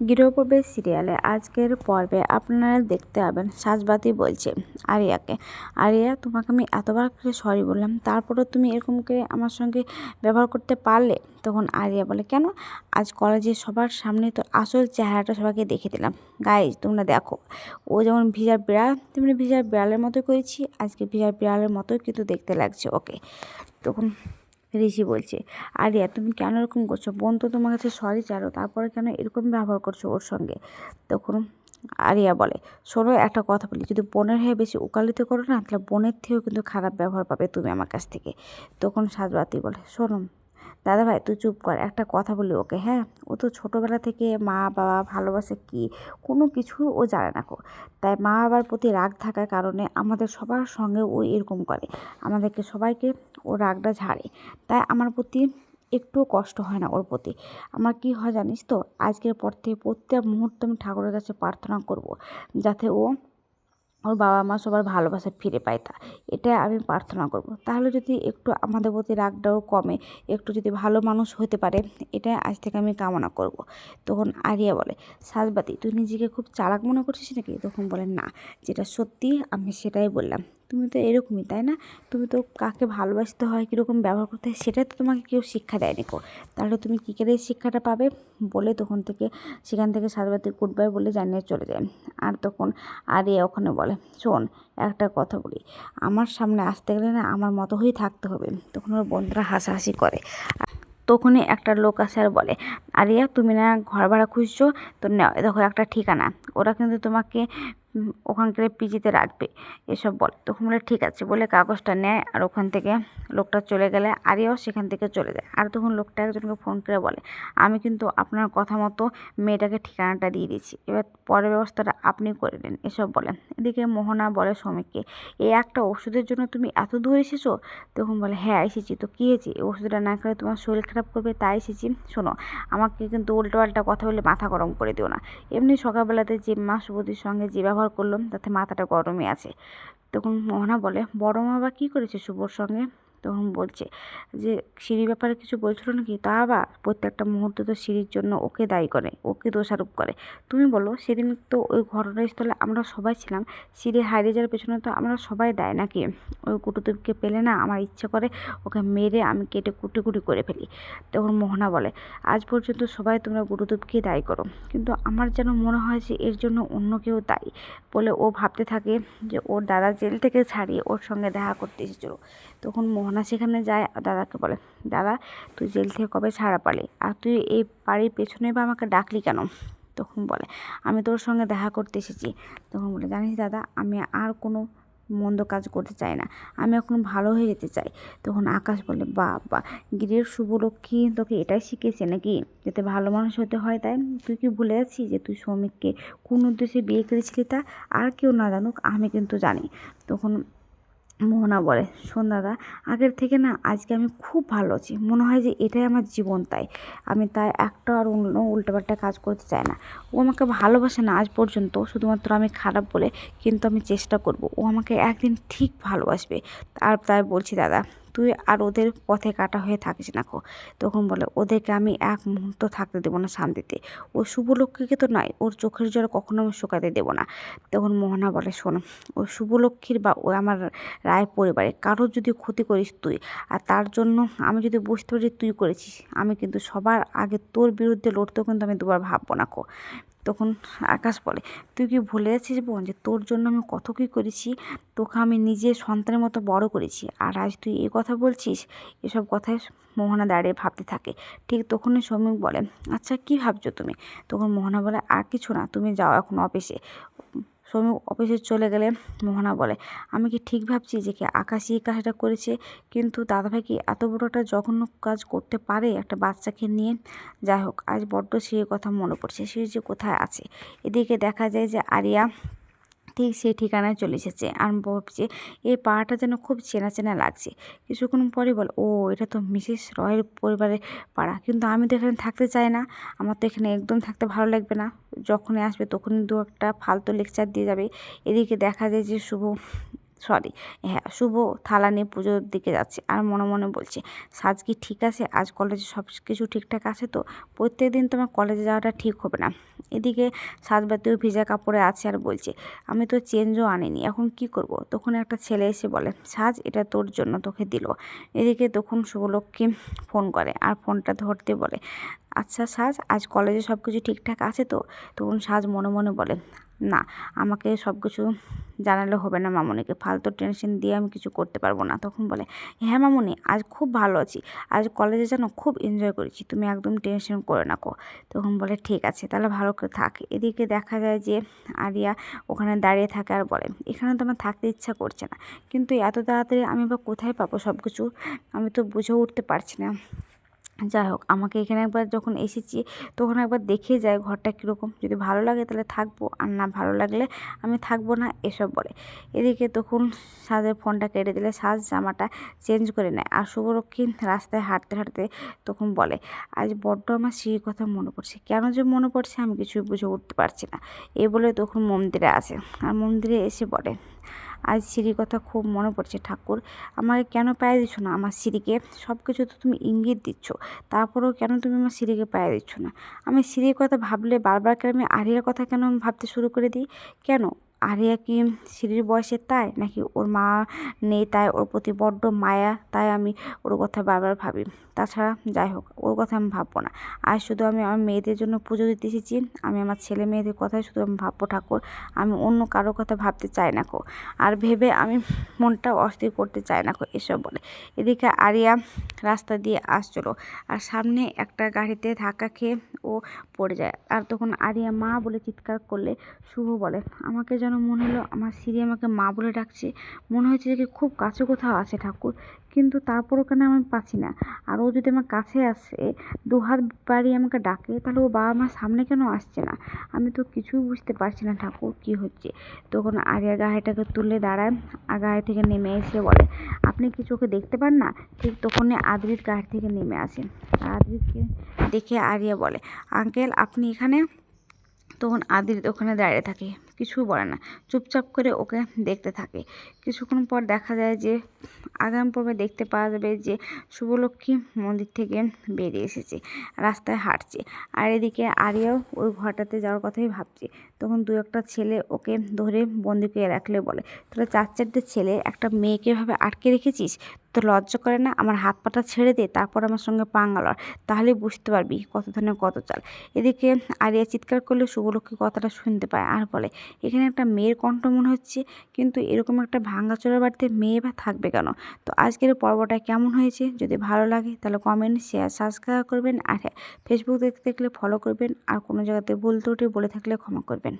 গৃহপ্রবেশ সিরিয়ালে আজকের পর্বে আপনারা দেখতে পাবেন সাজবাতি বলছে আরিয়াকে। আরিয়া, তোমাকে আমি এতবার করে সরি বললাম, তারপরেও তুমি এরকম করে আমার সঙ্গে ব্যবহার করতে পারলে? তখন আরিয়া বলে, কেন? আজ কলেজে সবার সামনে তো আসল চেহারাটা সবাইকে দেখে দিলাম। গাইজ তোমরা দেখো, ও যেমন ভিজার বিড়াল, তেমনি ভিজার বিড়ালের মতোই করেছি। আজকে ভিজার বিড়ালের মতোই কিন্তু দেখতে লাগছে ওকে। তখন ঋষি বলছে, আরিয়া, তুমি কেন এরকম করছ? বোন তো তোমার কাছে সরি চালো তারপরে কেন এরকম ব্যবহার করছ ওর সঙ্গে? তখন আরিয়া বলে, শোনো, একটা কথা বলি, যদি বোনের হয়ে বেশি উকালিত করো না, তাহলে বোনের থেকেও কিন্তু খারাপ ব্যবহার পাবে তুমি আমার কাছ থেকে। তখন সাজবাতি বলে, শোনো দাদা ভাই তুই চুপ কর, একটা কথা বলি ওকে হ্যাঁ? ও তো ছোটোবেলা থেকে মা, বাবা ভালোবাসে কি? কোনো কিছু ও জানে না কো তাই মা বাবার প্রতি রাগ থাকার কারণে আমাদের সবার সঙ্গে ও এরকম করে। আমাদেরকে সবাইকে ও রাগটা ঝাড়ে। তাই আমার প্রতি একটু কষ্ট হয় না ওর প্রতি। আমার কি হয় জানিস তো? আজকের পর থেকে প্রত্যেক মুহূর্তে আমি ঠাকুরের কাছে প্রার্থনা করব, যাতে ও ওর বাবা মা সবার ভালোবাসা ফিরে পায় তা, এটা আমি প্রার্থনা করব। তাহলে যদি একটু আমাদের প্রতি রাগটাও কমে, একটু যদি ভালো মানুষ হতে পারে, এটা আজ থেকে আমি কামনা করব। তখন আরিয়া বলে, সাজবাতি, তুই নিজেকে খুব চালাক মনে করছিস নাকি? তখন বলে, না, যেটা সত্যি আমি সেটাই বললাম। তুমি তো এরকমই, তাই না? তুমি তো কাকে ভালোবাসতে হয়, কীরকম ব্যবহার করতে হয় সেটাই তো তোমাকে কেউ শিক্ষা দেয়নি কো। তাহলে তুমি কী করে শিক্ষাটা পাবে? বলে তখন থেকে সেখান থেকে সাজবাতি গুড বাই বলে জানিয়ে চলে যায়। আর তখন আরিয়া ওখানে বলে, শোন, একটা কথা বলি। আমার সামনে আসতে গেলে না আমার মতো হয়েই থাকতে হবে। তখন ওর বন্ধুরা হাসাহাসি করে। তখনই একটা লোক আসে আর বলে, আরিয়া, তুমি না ঘর ভাড়া খুঁজছো? তো দেখো একটা ঠিকানা। ওরা কিন্তু তোমাকে ওখানকার পিজিতে রাখবে। এসব বলে। তখন বলে ঠিক আছে বলে কাগজটা নেয় আর ওখান থেকে লোকটা চলে গেলে আরিয়াও সেখান থেকে চলে যায়। আর তখন লোকটা একজনকে ফোন করে বলে, আমি কিন্তু আপনার কথা মতো মেয়েটাকে ঠিকানাটা দিয়ে দিচ্ছি এবার পরের ব্যবস্থাটা আপনি করে নেন। এসব বলেন এদিকে মোহনা বলে শ্রমিককে এই একটা ওষুধের জন্য তুমি এত দূর এসেছ? তখন বলে হ্যাঁ এসেছি। তো কী হয়েছে? এই ওষুধটা না খেলে তোমার শরীর খারাপ করবে, তাই এসেছি। শোনো, আমাকে কিন্তু উল্টো পাল্টা কথা বলে মাথা গরম করে দিও না। এমনি সকালবেলাতে যে মা সঙ্গে যে ব্যবহার করলাম, তাতে মাথাটা গরমে আছে। তখন মোহনা বলে, বড় মা বা কী করেছে শুভর সঙ্গে? তখন বলছে যে, সিঁড়ির ব্যাপারে কিছু বলছিল নাকি? তা আবার প্রত্যেকটা মুহূর্তে তো সিঁড়ির জন্য ওকে দায়ী করে, ওকে দোষারোপ করে। তুমি বলো, সেদিন তো ওই ঘটনাস্থলে আমরা সবাই ছিলাম সিঁড়ি হারিয়ে যাওয়ার পেছনে তো আমরা সবাই দেয় নাকি? ওই কুটুতুবকে পেলে না আমার ইচ্ছে করে ওকে মেরে আমি কেটে কুটি কুটি করে ফেলি। তখন মোহনা বলে, আজ পর্যন্ত সবাই তোমরা গুরুদেবকেই দায়ী করো, কিন্তু আমার যেন মনে হয় যে এর জন্য অন্য কেউ দায়ী। বলে ও ভাবতে থাকে যে, ওর দাদা জেল থেকে ছাড়িয়ে ওর সঙ্গে দেখা করতে এসেছিল। তখন মোহনা সেখানে যায় দাদাকে বলে, দাদা, তুই জেল থেকে কবে ছাড়া পালি? আর তুই এই বাড়ির পেছনে বা আমাকে ডাকলি কেন? তখন বলে, আমি তোর সঙ্গে দেখা করতে এসেছি। তখন বলে, জানিস দাদা, আমি আর কোনো মন্দ কাজ করতে চাই না। আমি এখন ভালো হয়ে যেতে চাই। তখন আকাশ বলে বা বা গিরের শুভলক্ষ্মী তোকে এটাই শিখেছে নাকি? যাতে ভালো মানুষ হতে হয়, তাই তুই কি ভুলে যাচ্ছিস যে তুই শ্রমিককে কোন উদ্দেশ্যে বিয়ে করেছিলি তা? আর কেউ না জানুক, আমি কিন্তু জানি। তখন মোহনা বলে। শোন দাদা, আগের থেকে না আজকে আমি খুব ভালো আছি। মনে হয় যে এটাই আমার জীবন তাই। আমি তাই একটা আর অন্য উল্টোপাল্টা কাজ করতে চাই না। ও আমাকে ভালোবাসে না আজ পর্যন্ত, শুধুমাত্র আমি খারাপ বলে, কিন্তু আমি চেষ্টা করব। ও আমাকে একদিন ঠিক ভালোবাসবে। আর তাই বলছি দাদা তুই আর ওদের পথে কাটা হয়ে থাকিস না কো। তখন বলে, ওদেরকে আমি এক মুহূর্ত থাকতে দেবো না শান্তিতে। ও শুভলক্ষ্মীকে তো নয়, ওর চোখের জল কখনো আমি শুকাতে দেবো না। তখন মোহনা বলে, শোন ও শুভলক্ষ্মীর বা ও আমার রায় পরিবারে কারোর যদি ক্ষতি করিস তুই, আর তার জন্য আমি যদি বুঝতে পারি তুই করেছিস, আমি কিন্তু সবার আগে তোর বিরুদ্ধে লড়তেও কিন্তু আমি দুবার ভাববো না কো। তখন আকাশ বলে, তুই কি ভুলে যাচ্ছিস বোন যে তোর জন্য আমি কত কী করেছি? তোকে আমি নিজে সন্তানের মতো বড় করেছি। আর আজ তুই এই কথা বলছিস? এসব কথায় মোহনা দাঁড়িয়ে ভাবতে থাকে। ঠিক তখনই শ্রমিক বলে আচ্ছা কি ভাবছ তুমি? তখন মোহনা বলে, আর কিছু না, তুমি যাও এখন অফিসে। শ্রমিক অফিসে চলে গেলে মোহনা বলে, আমি কি ঠিক ভাবছি যে কি আকাশই এই কাজটা করেছে? কিন্তু দাদাভাই কি এত বড় একটা জঘন্য কাজ করতে পারে একটা বাচ্চাকে নিয়ে? যাই হোক, আজ বড্ড সে কথা মনে পড়ছে সে যে কোথায় আছে? এদিকে দেখা যায় যে আরিয়া ঠিক সেই ঠিকানায় চলে এসেছে। আর ভাবছে এই পাড়াটা যেন খুব চেনা চেনা লাগছে। কিছুক্ষণ পরে বল, ও, এটা তো মিসেস রয়ের পরিবারের পাড়া। কিন্তু আমি তো এখানে থাকতে চাই না। আমার তো এখানে একদম থাকতে ভালো লাগবে না। যখনই আসবে তখনই দু একটা ফালতু লেকচার দিয়ে যাবে। এদিকে দেখা যায় যে শুভ সরি। হ্যাঁ শুভ থালা নিয়ে পুজোর দিকে যাচ্ছে। আর মনে মনে বলছে, সাজ কি ঠিক আছে? আজ কলেজে সব কিছু ঠিকঠাক আছে তো? প্রত্যেক দিন তোমার কলেজে যাওয়াটা ঠিক হবে না। এদিকে সাজবাতিও ভিজা কাপড়ে আছে আর বলছে, আমি তো চেঞ্জও আনিনি, এখন কি করব? তখন একটা ছেলে এসে বলে, সাজ, এটা তোর জন্য, তোকে দিল। এদিকে তখন শুভলক্ষ্মী ফোন করে আর ফোনটা ধরতে বলে আচ্ছা সাজ, আজ কলেজে সব কিছু ঠিকঠাক আছে তো? তখন সাজ মনে মনে বলে না, আমাকে সব কিছু জানালে হবে না মামনিকে। ফালতু টেনশন দিয়ে আমি কিছু করতে পারব না। তখন বলে হ্যাঁ মামনি, আজ খুব ভালো আছি। আজ কলেজে যেন খুব এনজয় করেছি। তুমি একদম টেনশন করে না কো। তখন বলে, ঠিক আছে, তাহলে ভালো করে থাক। এদিকে দেখা যায় যে আরিয়া ওখানে দাঁড়িয়ে থাকে আর বলে, এখানে তো আমার থাকতে ইচ্ছা করছে না। কিন্তু এত তাড়াতাড়ি আমি বা কোথায় পাবো সব কিছু আমি তো বুঝে উঠতে পারছি না। যাই হোক, আমাকে এখানে একবার যখন এসেছি, তখন একবার দেখে যায় ঘরটা কীরকম। যদি ভালো লাগে তাহলে থাকব, আর না ভালো লাগলে আমি থাকব না, এসব বলে। এদিকে তখন সাজের ফোনটা কেটে দিলে, সাজ জামাটা চেঞ্জ করে নেয়, আর শুভরক্ষী রাস্তায় হাঁটতে হাঁটতে তখন বলে, আজ বড্ড আমার স্ত্রীর কথা মনে পড়ছে। কেন যে মনে পড়ছে আমি কিছুই বুঝে উঠতে পারছি না। এ বলে তখন মন্দিরে আসে। আর মন্দিরে এসে বলে আজ সিঁড়ির কথা খুব মনে পড়ছে ঠাকুর। আমাকে কেন পায়ে দিচ্ছ না আমার সিঁড়িকে? সব কিছু তো তুমি ইঙ্গিত দিচ্ছ। তারপরেও কেন তুমি আমার সিঁড়িকে পায়ে দিচ্ছ না? আমি সিঁড়ির কথা ভাবলে বারবার কেন আমি আরিয়ার কথা কেন ভাবতে শুরু করে দিই? কেন? আরিয়া কি সিঁড়ির বয়সে তাই? নাকি ওর মা নেই তাই? ওর প্রতি বড্ড মায়া, তাই আমি ওর কথা বারবার ভাবি। তাছাড়া যাই হোক, ওর কথা আমি ভাববো না। আর শুধু আমি আমার মেয়েদের জন্য পুজো দিতে এসেছি। আমি আমার ছেলে মেয়েদের কথাই শুধু আমি ভাববো ঠাকুর। আমি অন্য কারোর কথা ভাবতে চাই না কো। আর ভেবে আমি মনটা অস্থির করতে চাই না কো এসব বলে। এদিকে আরিয়া রাস্তা দিয়ে আসছিল আর সামনে একটা গাড়িতে ধাক্কা খেয়ে ও পড়ে যায়। আর তখন আরিয়া মা বলে চিৎকার করলে শুভ বলে, আমাকে যেন মনে হলো আমার সিঁড়ি আমাকে মা বলে ডাকছে। মনে হয়েছে যে খুব কাছে কোথাও আছে ঠাকুর, কিন্তু তারপরও কেন আমি পাচ্ছি না। আর ও যদি আমার কাছে আসে দু হাত বাড়িয়ে আমাকে ডাকে, তাহলে ও বাবা মার সামনে কেন আসছে না? আমি তো কিছুই বুঝতে পারছি না ঠাকুর কি হচ্ছে। তখন আরিয়া গাড়িটাকে তুলে দাঁড়ায় আর গাড়ি থেকে নেমে এসে বলে, আপনি কি চোখে দেখতে পান না? ঠিক তখনই আদ্রিত গাড়ি থেকে নেমে আসেন আর আদ্রিতকে দেখে আরিয়া বলে, আঙ্কেল, আপনি এখানে? তখন আদির ওখানে দাঁড়িয়ে থাকে। কিছু বলে না। চুপচাপ করে ওকে দেখতে থাকে। কিছুক্ষণ পর দেখা যায় যে, আগামী পর্বে দেখতে পাওয়া যাবে যে, শুভলক্ষ্মী মন্দির থেকে বেরিয়ে এসেছে, রাস্তায় হাঁটছে। আর এদিকে আরিয়াও ওই ঘরটাতে যাওয়ার কথাই ভাবছে। তখন দু একটা ছেলে ওকে ধরে বন্দি করে রাখলে বলে তাহলে চার চারটে ছেলে, একটা মেয়েকে এভাবে আটকে রেখেছিস? তো লজ্জা করে না? আমার হাত পাটা ছেড়ে দে, তারপর আমার সঙ্গে পাঙ্গালর তাহলে বুঝতে পারবি কত ধরনের কত চাল। এদিকে আরিয়া চিৎকার করলে শুভলক্ষ্মী কথাটা শুনতে পায় আর বলে এখানে একটা মেয়ের কণ্ঠ মনে হচ্ছে, কিন্তু এরকম একটা ভাঙ্গাচোরা বাড়িতে মেয়ে বা থাকবে কেন? তো আজকের পর্বটা কেমন হয়েছে? যদি ভালো লাগে তাহলে কমেন্ট শেয়ার সাবস্ক্রাইব করবেন। আর হ্যাঁ ফেসবুক দেখতে দেখলে ফলো করবেন। আর কোনো জায়গাতে বলতে উঠে বলে থাকলে ক্ষমা করবেন।